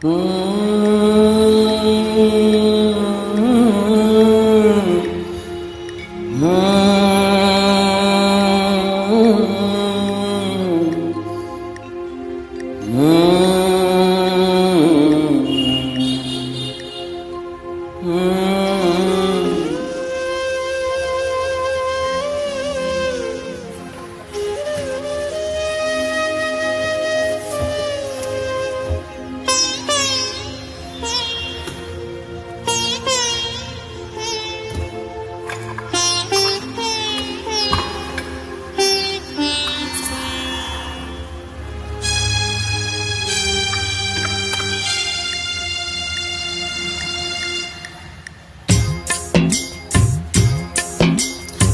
Mmm.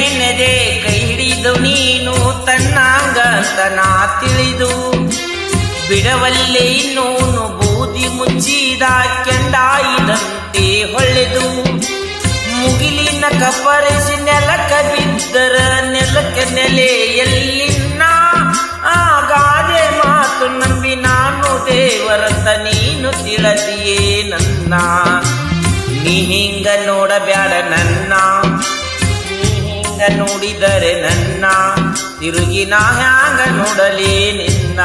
ಏನೆನ್ನದೆ ಕೈ ಹಿಡಿದು ನೀನು ತನ್ನಾಂಗ ತನ ತಿಳಿದು. ಬಿಡವಲ್ಲೇ ಇನ್ನೂನು ಬೂದಿ ಮುಚ್ಚಿದ ಕೆಂಡಾಯಿದಂತೆ ಹೊಳೆದು. ಮುಗಿಲಿನ ಕಪರಿಸಿ ನೆಲಕ ಬಿದ್ದರ ನೆಲಕ ನೆಲೆಯಲ್ಲಿನ್ನ ಆ ಆಗಾದೆ ಮಾತು ನಂಬಿ ನಾನು ದೇವರಂತ ನೀನು ತಿಳಿದಿಯೇ ನನ್ನ. ನೀ ಹಿಂಗ ನೋಡಬ್ಯಾಡ ನನ್ನ. ನೋಡಿದರೆ ನನ್ನ ತಿರುಗಿ ನಾ ಹ್ಯಾಂಗ ನೋಡಲೇ ನಿನ್ನ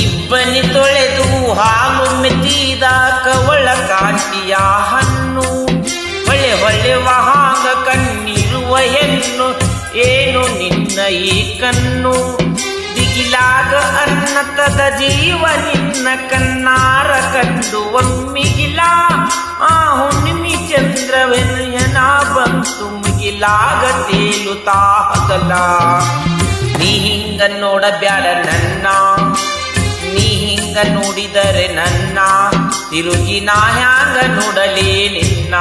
ಇಬ್ಬನಿ ತೊಳೆದು ಹಾಲು ಮೆತ್ತಿದ ಕವಳ ಕಾಂಟಿಯ ಹಣ್ಣು ಹೊಳೆ ಹೊಳೆವ ಹಾಗ ಕಣ್ಣಿರುವ ಹೆಣ್ಣು, ಏನು ನಿನ್ನ ಈ ಕಣ್ಣು? ದಿಗಿಲಾಗ ಅನ್ನತದ ಜೀವ ನಿನ್ನ ಕಣ್ಣಾರ ಕಂಡು ಒಮ್ಮಿಗಿಲ. ಆ ಹುಣ್ಣಿಮಿ ಚಂದ್ರವೆನಯನ ಬಂತು ಮುಗಿಲಾಗ ತೇಲುತ್ತಾ ಹಗಲ. ನೀ ಹಿಂಗ ನೋಡಬ್ಯಾಡ ನನ್ನ ನೋಡಿದರೆ ನನ್ನ ತಿರುಗಿ ನಾ ಹ್ಯಾಂಗ ನೋಡಲೇ ನಿನ್ನ?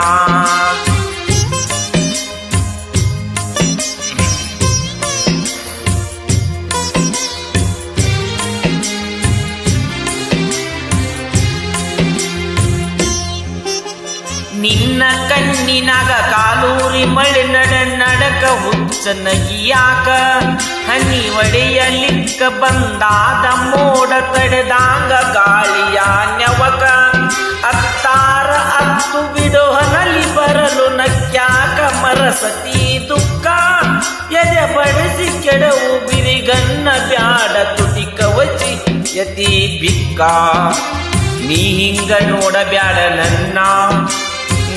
ಕಣ್ಣಿನಾಗ ಕಾಲೂರಿ ಮಳೆ ನಡ ನಡಕ ಹುಚ್ಚ ನಗಿಯಾಕ ಹನಿ ಒಡೆಯಲಿಕ್ಕ ಬಂದಾದ ಮೋಡ ತಡೆದಾಂಗ ಗಾಳಿಯ ನವಕ ಅತ್ತಾರ ಅತ್ತು ಬಿಡೋಹನಲ್ಲಿ ಬರಲು ನಕ್ಯಾಕ ಮರಸತಿ ದುಃಖ ಎದೆ ಬಡಿಸಿ ಕೆಡವು ಬಿರಿಗನ್ನ ಬ್ಯಾಡ ತುಟಿ ಕವಚಿ ಯತಿ ಬಿಕ್ಕ. ನೀ ಹಿಂಗ ನೋಡಬ್ಯಾಡ ನನ್ನ.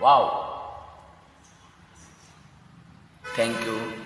Wow. Thank you.